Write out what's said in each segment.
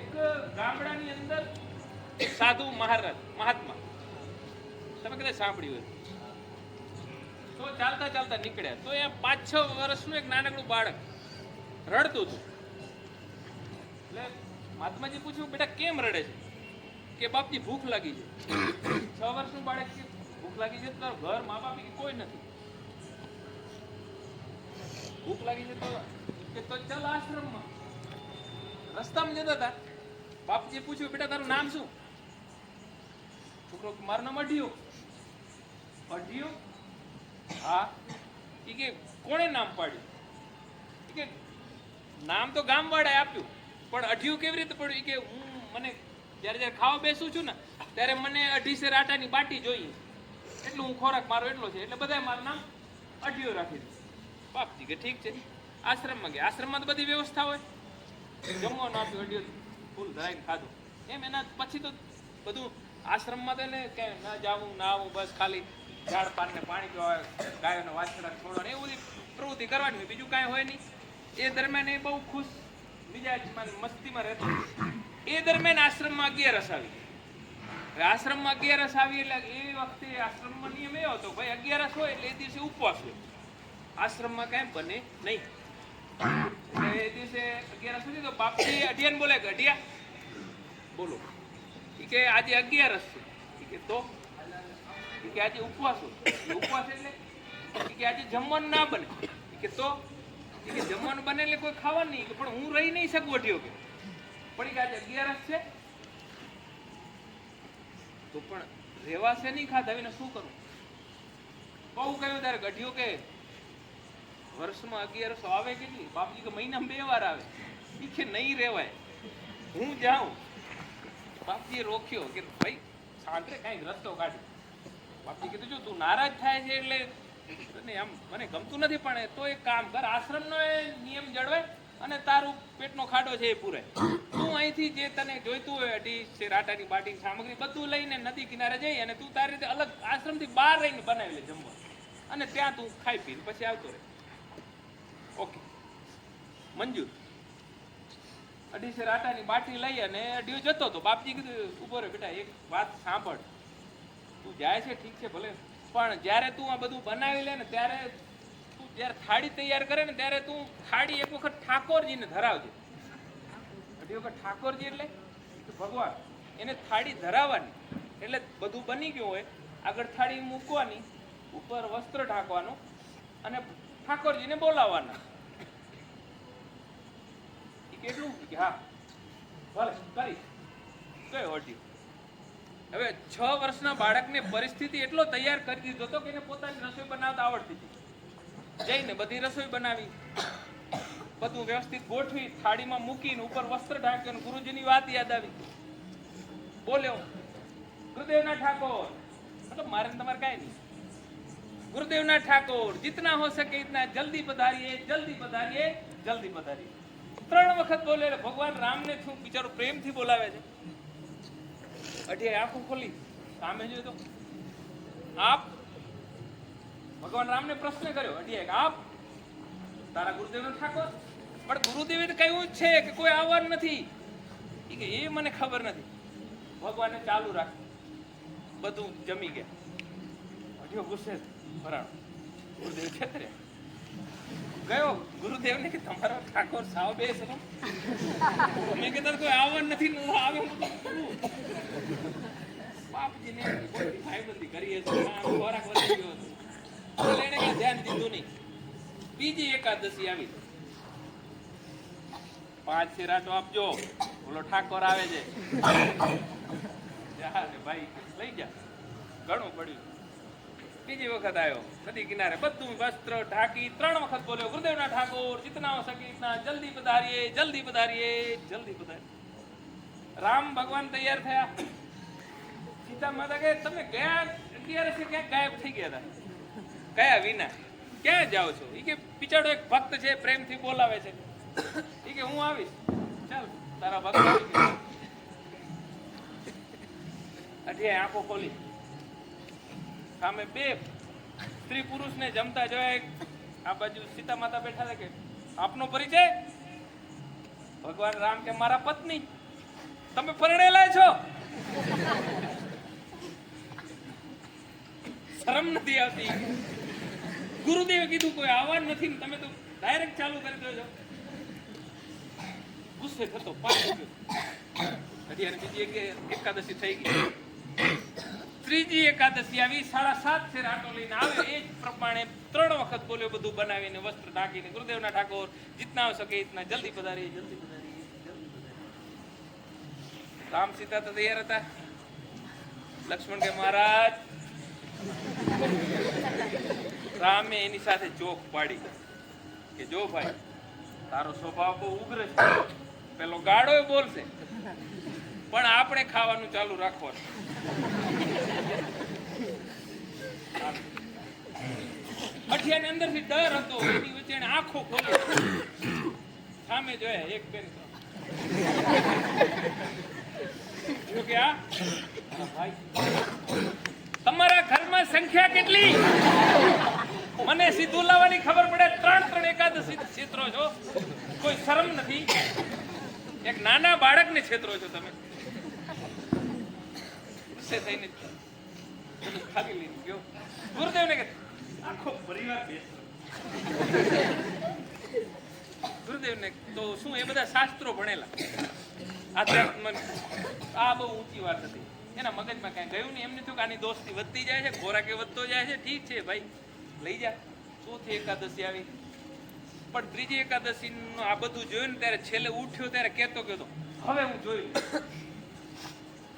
એક ગામડાની અંદર એક સાધુ મહારાજ, મહાત્મા. તમે કદાચ સાંભળ્યું હોય. તો ચાલતા ચાલતા નીકળ્યા. તો એ પાંચ છ વર્ષનું એક નાનકડું બાળક રડતું હતું. એટલે મહાત્માજી પૂછ્યું, બેટા, કેમ રડે છે? કે બાપજી, ભૂખ લાગી છે. છ વર્ષનું બાળક કે ભૂખ લાગી છે તો ઘર, મા બાપ કોઈ નથી. ભૂખ લાગી છે તો, કે તો ચાલ આશ્રમમાં. રસ્તામાં જતા હતા. બાપજીએ પૂછ્યું, બેટા, તારું નામ શું? છોકરો મારું નામ અઢિયો. અઢિયો? હા. એ કે, કોણે નામ પાડ્યું? કે, નામ તો ગામવાળાએ આપ્યું, પણ અઢિયું કેવી રીતે પડ્યું? કે, હું મને જ્યારે જ્યારે ખાવા બેસું છું ને, ત્યારે મને અઢીસેર આટાની બાટી જોઈએ. એટલું હું ખોરાક મારો એટલો છે, એટલે બધાએ મારું નામ અઢિયો રાખી દીધું. બાપજી કે, ઠીક છે. આશ્રમમાં ગયા આશ્રમમાં તો બધી વ્યવસ્થા હોય. જમવાનું આપ્યું અઢિયો ફૂલ ધરાઈને ખાધું. એમ એના પછી તો બધું આશ્રમમાં તો એને કે ના જાવું, ના આવું, બસ ખાલી ઝાડ પાનને પાણી પીવા, ગાયોને વાછડા છોડવા એવું બધી પ્રવૃત્તિ કરવાની હોય. બીજું કાંઈ હોય નહીં. એ દરમિયાન એ બહુ ખુશ, મિજાજમાં મસ્તીમાં રહેતો એ દરમિયાન આશ્રમમાં અગિયારસ આવી આશ્રમમાં અગિયારસ આવી એટલે એ વખતે આશ્રમમાં નિયમ એવો હતો, ભાઈ, અગિયારસ હોય એટલે એ દિવસે ઉપવાસ હોય. આશ્રમમાં કાંઈ બને નહીં. દિવસે અગિયારસ સુધી? તો બાપજી અઢિયાન બોલે અઢિયા. બોલો. એ કે, આજે અગિયારસ છે. કે, તો? કે, આજે ઉપવાસ ઉપવાસ એટલે? કે, આજે જમવાનું ના બને. કે, તો? કે, જમવાનું બને એટલે કોઈ ખાવાનું નહીં. પણ હું રહી નહીં શકું અઢિયો કે. પણ કે, આજે અગિયારસ છે. તો પણ રેવાશે નહીં ખાધા વિને શું કરું? બહુ કહ્યું ત્યારે ગઢિયો કે. વર્ષમાં અગિયારસો આવે કેટલી બાપજી કે મહિનામાં બે વાર આવે. એ કે નહીં રહેવાય હું જાઉં. બાપજીએ રોક્યો કે ભાઈ સાંતરે કાંઈક રસ્તો કાઢ. બાપજી કીધું, જો તું નારાજ થાય છે એટલે તને આમ મને ગમતું નથી, પણ તો એક કામ કર, આશ્રમનો એ નિયમ જળવાય અને તારું પેટનો ખાડો છે એ પૂરે. તું અહીંથી જે તને જોઈતું હોય, અઢી છે, રાટાની બાટી સામગ્રી, બધું લઈને નદી કિનારે જઈ અને તું તારી રીતે અલગ આશ્રમથી બહાર રહીને બનાવી લે જમવા. અને ત્યાં તું ખાઈ પીને પછી આવતો રહે. ઓકે. મંજૂર અઢીસે રાટાની બાટી લઈ અને અઢીઓ જતો હતો બાપજી કીધું, ઊભો રે બેટા, એક વાત સાંભળ. તું જાય છે ઠીક છે ભલે, પણ જ્યારે તું આ બધું બનાવી લે ને ત્યારે તું જ્યારે થાળી તૈયાર કરે ને ત્યારે તું થાળી એક વખત ઠાકોરજીને ધરાવજે. અઢી વખત ઠાકોરજી એટલે ભગવાન. એને થાળી ધરાવવાની. એટલે બધું બની ગયું હોય, આગળ થાળી મૂકવાની, ઉપર વસ્ત્ર ઢાંકવાનું અને ઠાકોરજીને બોલાવવાના. કેટલું? કે હા. ભલે, કરી. કઈ ઓટી હવે છ વર્ષના બાળકને પરિસ્થિતિ એટલો તૈયાર કરી દીધો હતો કે એને પોતાની રસોઈ બનાવતા આવડતી હતી. જઈને બધી રસોઈ બનાવી. બધું વ્યવસ્થિત ગોઠવી, થાળીમાં મૂકીને ઉપર વસ્ત્ર ઢાંક્યું ગુરુજીની વાત યાદ આવી. બોલ્યો, ગુરુદેવના ઠાકોર. મતલબ મારે તમારે કાંઈ નહીં. ગુરુદેવના ઠાકોર, જીતના હો સકે ઇતના જલ્દી પધારીએ જલ્દી પધારીએ જલ્દી પધારીએ. ત્રણ વખત બોલે એટલે ભગવાન રામને શું બિચારો પ્રેમથી બોલાવે છે? અઢી આંખો ખોલી, સામે જોયું તો, આપ? ભગવાન રામને પ્રશ્ન કર્યો, અઢી આપ? તારા ગુરુદેવ ઠાકોર. પણ ગુરુદેવે તો કહ્યું જ છે કે કોઈ આવવાનું નથી. એ કે, એ મને ખબર નથી. ભગવાને ચાલુ રાખ્યું. બધું જમી ગયા. અઢીઓ ગુસ્સે ભરાણો. ગુરુદેવ છેતરે ગયો? ગુરુદેવને કે તમારો ઠાકોર સાવ બે છે મેં કીધું કોઈ આવવાનું નથી ન આવે. હું તો બાપજીને કોઈ ભાઈબંધી કરી હતી ખોરાક વધી ગયો હતો. એટલે કાંઈ ધ્યાન દીધું નહીં. બીજી એકાદશી આવી. પાંચ શેરાટો આપજો. ઓલો ઠાકોર આવે છે. ભાઈ, લઈ જા. ઘણું પડ્યું. બીજી વખત આવ્યો. નદી કિનારે બધું વસ્ત્ર ઢાંકી ત્રણ વખત બોલ્યો, ગુરુદેવના ઠાકોર, જીતના હો જલ્દી પધારીએ જલ્દી પધારીએ જલ્દી પધારીએ. રામ ભગવાન તૈયાર થયા. સીતા માતા કહે, તમે ગયા અગિયારસે ક્યાંક ગાયબ થઈ ગયા હતા? કયા વિના. ક્યાં જાઓ છો? એ કે બિચારો એક ભક્ત છે, પ્રેમથી બોલાવે છે. એ કે, હું આવીશ. ચાલ, તારા ભક્ત ગયા. આંખો ખોલી. સામે બે સ્ત્રી પુરુષને જમતા જોયા આ બાજુ સીતા માતા બેઠા છે કે? આપનો પરિચય? ભગવાન રામ કે મારા પત્ની. તમે પરણેલા છો? શરમ નથી આવતી. ગુરુદેવે કીધું, કોઈ આવવાનું નથી તમે તો ડાયરેક્ટ ચાલુ કરી દો છો. ગુસ્સે થતો પાછો ગયો હજી બીજી એકાદશી થઈ ગઈ. ત્રીજી એકાદશી આવી, સાડા સાત ફેર આટો લઈને આવે, એ જ પ્રમાણે ત્રણ વખત બોલ્યો બધું બનાવીને, વસ્ત્ર ઢાંકીને, ગુરુદેવના ઠાકોર જીતના આવી શકે ઇતના જલ્દી પધારી જલ્દી પધારી. રામ સીતા તો તૈયાર હતા? લક્ષ્મણ કે મહારાજ? રામે એની સાથે જોક પાડી કે જો ભાઈ, તારો સ્વભાવ બહુ ઉગ્ર છે. પેલો ગાડો બોલશે, પણ આપણે ખાવાનું ચાલુ રાખવાનું. અઠિયાની અંદરથી ડર હતો, એની વચ્ચે આંખો ખોલી. સામે જોયા એક બેન. જો કે આ? ભાઈ તમારા ઘરમાં સંખ્યા કેટલી? મને સીધું લાવવાની ખબર પડે, ત્રણ ત્રણ એકાદશી ક્ષેત્રો છો. કોઈ શરમ નથી. એક નાના બાળકને છેતરો છો તમે. ગુસ્સે થઈને ખાલી લઈને ગયો. ગુરુદેવને કે આખો પરિવાર ગુરુદેવને તો શું એ બધા શાસ્ત્રો ભણેલા. આધ્યાત્મ આ બહુ ઊંચી વાત હતી. એના મગજમાં કાંઈ ગયું નહીં. એમને થયું કે આની દોસ્તી વધતી જાય છે ખોરાકે વધતો જાય છે. ઠીક છે, ભાઈ, લઈ જા. ચોથી એકાદશી આવી. પણ ત્રીજી એકાદશી આ બધું જોયું ને ત્યારે છેલ્લે ઉઠ્યો ત્યારે કહેતો કહેતો, હવે હું જોયું.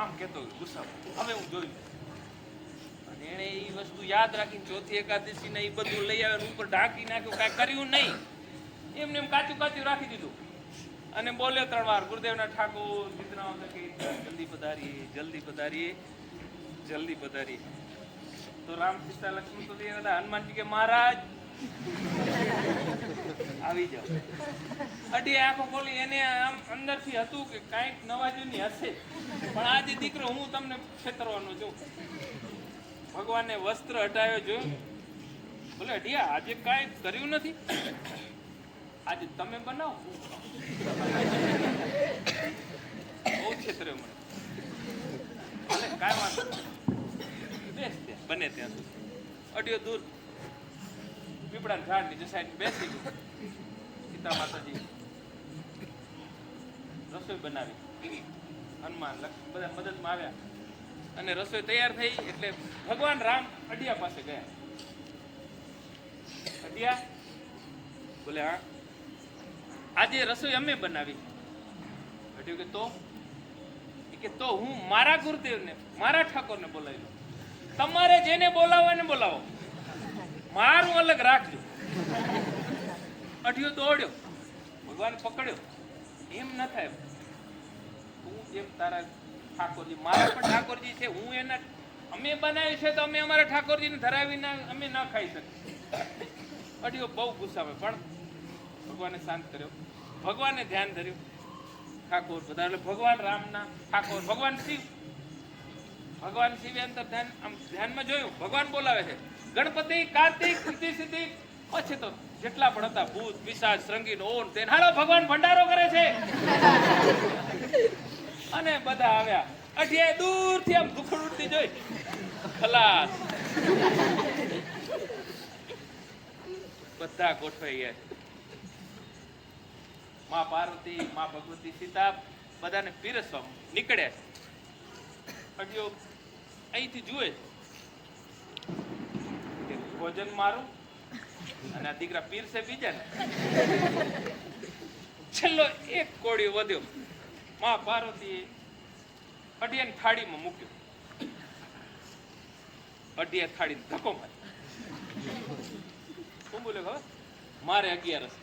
આમ કહેતો ગુસ્સા હવે હું જોયું. એણે એ વસ્તુ યાદ રાખીને ચોથી એકાદશી ને એ બધું લઈ આવે ઉપર ઢાંકી નાખ્યું, કાંઈ કર્યું નહીં. એમને એમ કાચું કાચું રાખી દીધું. અને બોલ્યો ત્રણ વાર ગુરુદેવના ઠાકોર, જીતના કે જલ્દી પધારીએ જલ્દી પધારીએ જલ્દી પધારીએ. તો રામ સીતા લક્ષ્મણ તો હતા હનુમાનજી કે, મહારાજ. આવી જાઓ. અઢી આંખો ખોલી એને આમ અંદરથી હતું કે કાંઈક નવાજૂની હશે. પણ આજે દીકરો હું તમને છેતરવાનો છું. ભગવાને વસ્ત્ર હટાવ્યો જોયું? બોલે, અઢિયા, આજે કાંઈ કર્યું નથી? આજે તમે બનાવો. બહુ છેતરે મને. ભલે કાંઈ વાંધો. બેસ ત્યાં, બને ત્યાં સુધી. અઢીઓ દૂર. પીપળાના ઝાડ નીચે સાઈડ બેસી ગયું સીતા માતાજી રસોઈ બનાવી. હનુમાન, લક્ષ્મણ, બધા મદદમાં આવ્યા. અને રસોઈ તૈયાર થઈ એટલે ભગવાન રામ અડિયા પાસે ગયા. અડિયા બોલે, હા. આજે રસોઈ અમે બનાવી. અડિયો કે તો? કે તો હું મારા ગુરુદેવને, મારા ઠાકોરને બોલાવી લઉં. તમારે જેને બોલાવો એને બોલાવો. મારું અલગ રાખજો. અઢિયો દોડ્યો ભગવાન પકડ્યો. એમ ન થાય. તું જેમ તારા ઠાકોરજી. મારા પણ ઠાકોરજી છે, હું એના, અમે બનાવ્યું છે તો અમે અમારા ઠાકોરજીને ધરાવીને અમે ન ખાઈ શકીએ. અડીઓ બહુ ગુસ્સામાં પણ ભગવાને શાંત કર્યો. ભગવાને ધ્યાન ધર્યું. ઠાકોર બધા, એટલે ભગવાન રામના ઠાકોર, ભગવાન શિવ. ભગવાન શિવે અંતર ધ્યાન, આમ ધ્યાનમાં જોયું, ભગવાન બોલાવે છે. ગણપતિ, કાર્તિક, સિદ્ધિ સિદ્ધિ. પછી તો જેટલા પણ હતા, ભૂત પિશાચ શ્રંગીન ઓન, તેન. હાલો, ભગવાન ભંડારો કરે છે. અને બધા આવ્યા. અઠિયાએ દૂરથી આમ દુખડ ઉડતી જોઈ. ખલાસ. બધા ગોઠવાઈ ગયા માં પાર્વતી, માં ભગવતી સીતા બધાને પીરસવા નીકળ્યા છે અડિયો અહીંથી જુએ. ભોજન મારું અને આ દીકરા પીરસે બીજાને. છેલ્લો એક કોળિયો વધ્યો. માં પાર્વતી અઢિયાની થાળીમાં મૂક્યો. અઢિયા થાળી ધક્કો મારી શું બોલ્યો ખબર? મારે અગિયારસ.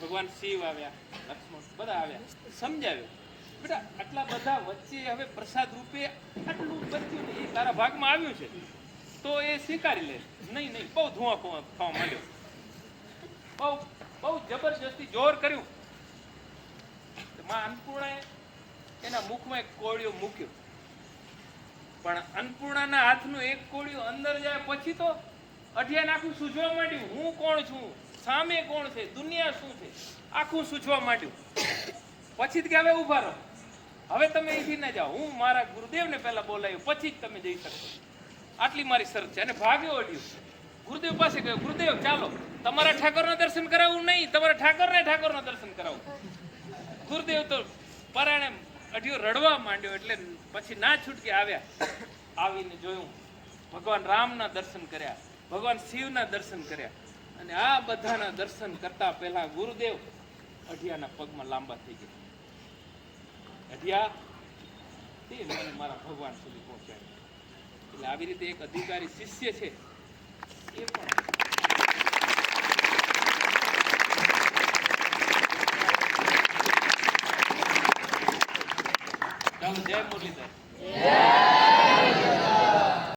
ભગવાન શિવ આવ્યા, લક્ષ્મણ બધા આવ્યા. સમજાવ્યું. બેટા, આટલા બધા વચ્ચે હવે પ્રસાદ રૂપે આટલું બચ્યું ને એ તારા ભાગમાં આવ્યું છે. તો એ સ્વીકારી લે. નહીં નહીં, બહુ ધુઆ ખાવા માંડ્યો. બહુ બહુ જબરજસ્તી જોર કર્યું. માં અન્નપૂર્ણાએ એના મુખમાં એક કોળિયો મૂક્યો. પણ અન્નપૂર્ણાના હાથનું એક કોળિયું અંદર જાય પછી તો અઢિયાને આખું સૂઝવા માંડ્યું. હું કોણ છું? સામે કોણ છે? દુનિયા શું છે? આખું સૂઝવા માંડ્યું. પછી જ કે હવે ઊભા રહો. હવે તમે અહીંથી ના જાઓ. હું મારા ગુરુદેવને પહેલા બોલાવ્યો. પછી જ તમે જઈ શકશો આટલી મારી શરત છે. અને ભાગ્યો અડ્યું. ગુરુદેવ પાસે ગયો. ગુરુદેવ, ચાલો. તમારા ઠાકોરના દર્શન કરાવવું નહીં, તમારા ઠાકોરને ઠાકોરના દર્શન કરાવવું. ગુરુદેવ તો પરાણે અઢિયો રડવા માંડ્યો એટલે પછી ના છૂટકે આવ્યા. આવીને જોયું, ભગવાન રામના દર્શન કર્યા, ભગવાન શિવના દર્શન કર્યા. અને આ બધાના દર્શન કરતા પહેલા ગુરુદેવ અઢિયાના પગમાં લાંબા થઈ ગયા. અઢિયા, તે મને મારા ભગવાન સુધી પહોંચાડ્યા. એટલે આવી રીતે એક અધિકારી શિષ્ય છે, એ પણ ચાલો જય મુરલીધર